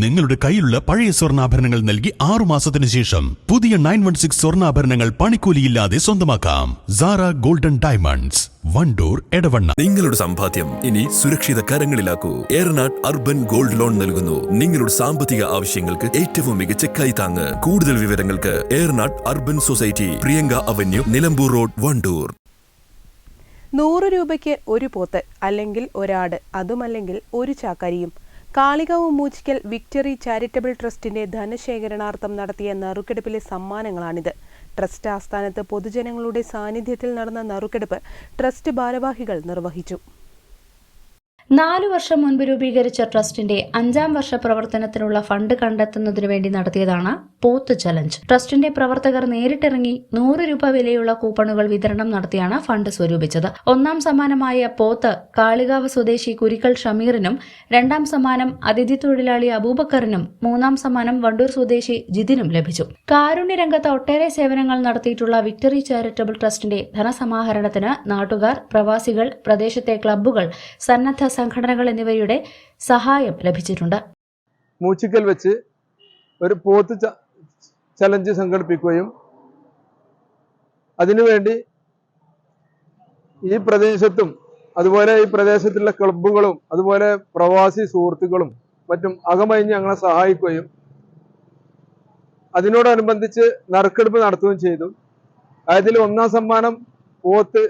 നിങ്ങളുടെ കയ്യിലുള്ള പഴയ സ്വർണാഭരണങ്ങൾ നൽകി ആറു മാസത്തിന് ശേഷം പുതിയ നയൻ വൺ സിക്സ് സ്വർണാഭരണങ്ങൾ പണിക്കൂലിയില്ലാതെ സ്വന്തമാക്കാം. Sara golden diamonds Wandoor Edavanna. നിങ്ങളുടെ സമ്പാദ്യം ഇനി സുരക്ഷിത കരങ്ങളിലാക്കൂ. ഏറനാട് അർബൻ ഗോൾഡ് ലോൺ നൽകുന്നു. നിങ്ങളുടെ സാമ്പത്തിക ആവശ്യങ്ങൾക്ക് ഏറ്റവും മികച്ച കൈത്താങ്ങ് കൂടുതൽ വിവരങ്ങൾക്ക് Eranad urban society Priyanka avenue Nilambur road Wandoor. നൂറ് രൂപയ്ക്ക് ഒരു പോത്ത് അല്ലെങ്കിൽ ഒരാട് അതുമല്ലെങ്കിൽ ഒരു ചാക്കരിയും കാളികാവ് മൂച്ചിക്കൽ വിക്ടറി ചാരിറ്റബിൾ ട്രസ്റ്റിന്റെ ധനശേഖരണാർത്ഥം നടത്തിയ നറുക്കെടുപ്പിലെ സമ്മാനങ്ങളാണിത്. ട്രസ്റ്റ് ആസ്ഥാനത്ത് പൊതുജനങ്ങളുടെ സാന്നിധ്യത്തിൽ നടന്ന നറുക്കെടുപ്പ് ട്രസ്റ്റ് ഭാരവാഹികൾ നിർവഹിച്ചു. നാലു വർഷം മുൻപ് രൂപീകരിച്ച ട്രസ്റ്റിന്റെ അഞ്ചാം വർഷ പ്രവർത്തനത്തിനുള്ള ഫണ്ട് കണ്ടെത്തുന്നതിനു വേണ്ടി നടത്തിയതാണ് പോത്ത് ചലഞ്ച്. ട്രസ്റ്റിന്റെ പ്രവർത്തകർ നേരിട്ടിറങ്ങി നൂറ് രൂപ വിലയുള്ള കൂപ്പണുകൾ വിതരണം നടത്തിയാണ് ഫണ്ട് സ്വരൂപിച്ചത്. ഒന്നാം സമ്മാനമായ പോത്ത് കാളികാവ് സ്വദേശി കുരിക്കൽ ഷമീറിനും രണ്ടാം സമ്മാനം അതിഥി തൊഴിലാളി അബൂബക്കറിനും മൂന്നാം സമ്മാനം വണ്ടൂർ സ്വദേശി ജിതിനും ലഭിച്ചു. കാരുണ്യ രംഗത്ത് ഒട്ടേറെ സേവനങ്ങൾ നടത്തിയിട്ടുള്ള വിക്ടറി ചാരിറ്റബിൾ ട്രസ്റ്റിന്റെ ധനസമാഹരണത്തിന് നാട്ടുകാർ പ്രവാസികൾ പ്രദേശത്തെ ക്ലബ്ബുകൾ സന്നദ്ധ സംഘടനകൾ എന്നിവയുടെ സഹായം ലഭിച്ചിട്ടുണ്ട്. മൂച്ചിക്കൽ വെച്ച് ഒരു പോത്ത് ചലഞ്ച് സംഘടിപ്പിക്കുകയും അതിനുവേണ്ടി ഈ പ്രദേശത്തും അതുപോലെ ഈ പ്രദേശത്തുള്ള ക്ലബ്ബുകളും അതുപോലെ പ്രവാസി സുഹൃത്തുക്കളും മറ്റും അകമഴിഞ്ഞ് ഞങ്ങളെ സഹായിക്കുകയും അതിനോടനുബന്ധിച്ച് നറുക്കെടുപ്പ് നടത്തുകയും ചെയ്തു. അതിൽ ഒന്നാം സമ്മാനം പോത്ത്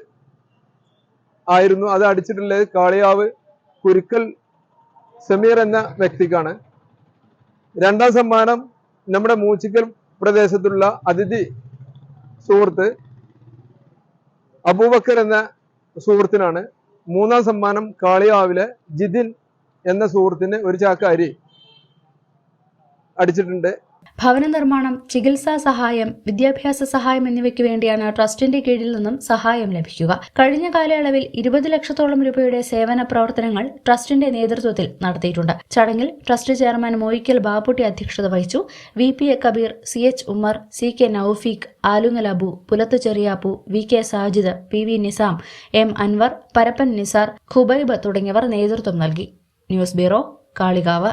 ആയിരുന്നു. അത് അടിച്ചിട്ടുള്ളത് കാളിയാവ് കുരുക്കൽ സമീർ എന്ന വ്യക്തിക്കാണ്. രണ്ടാം സമ്മാനം നമ്മുടെ മൂച്ചിക്കൽ പ്രദേശത്തുള്ള അതിഥി സുഹൃത്ത് അബൂബക്കർ എന്ന സുഹൃത്തിനാണ്. മൂന്നാം സമ്മാനം കാളിയാവിലെ ജിതിൻ എന്ന സുഹൃത്തിന് ഒരു ചാക്ക അരി അടിച്ചിട്ടുണ്ട്. ഭവന നിർമ്മാണം ചികിത്സാ സഹായം വിദ്യാഭ്യാസ സഹായം എന്നിവയ്ക്ക് വേണ്ടിയാണ് ട്രസ്റ്റിന്റെ കീഴിൽ നിന്നും സഹായം ലഭിക്കുക. കഴിഞ്ഞ കാലയളവിൽ ഇരുപത് ലക്ഷത്തോളം രൂപയുടെ സേവന പ്രവർത്തനങ്ങൾ ട്രസ്റ്റിന്റെ നേതൃത്വത്തിൽ നടത്തിയിട്ടുണ്ട്. ചടങ്ങിൽ ട്രസ്റ്റ് ചെയർമാൻ മോയിക്കൽ ബാപ്പുട്ടി അധ്യക്ഷത വഹിച്ചു. V P A Kabeer C H Ummer C K Naufeeq Alungal Abu Pulathu Cheriyappu V K Sajid P V Nizam M Anwar Parappan Nisar Khubaib തുടങ്ങിയവർ നേതൃത്വം നൽകി. News bureau Kalikavu.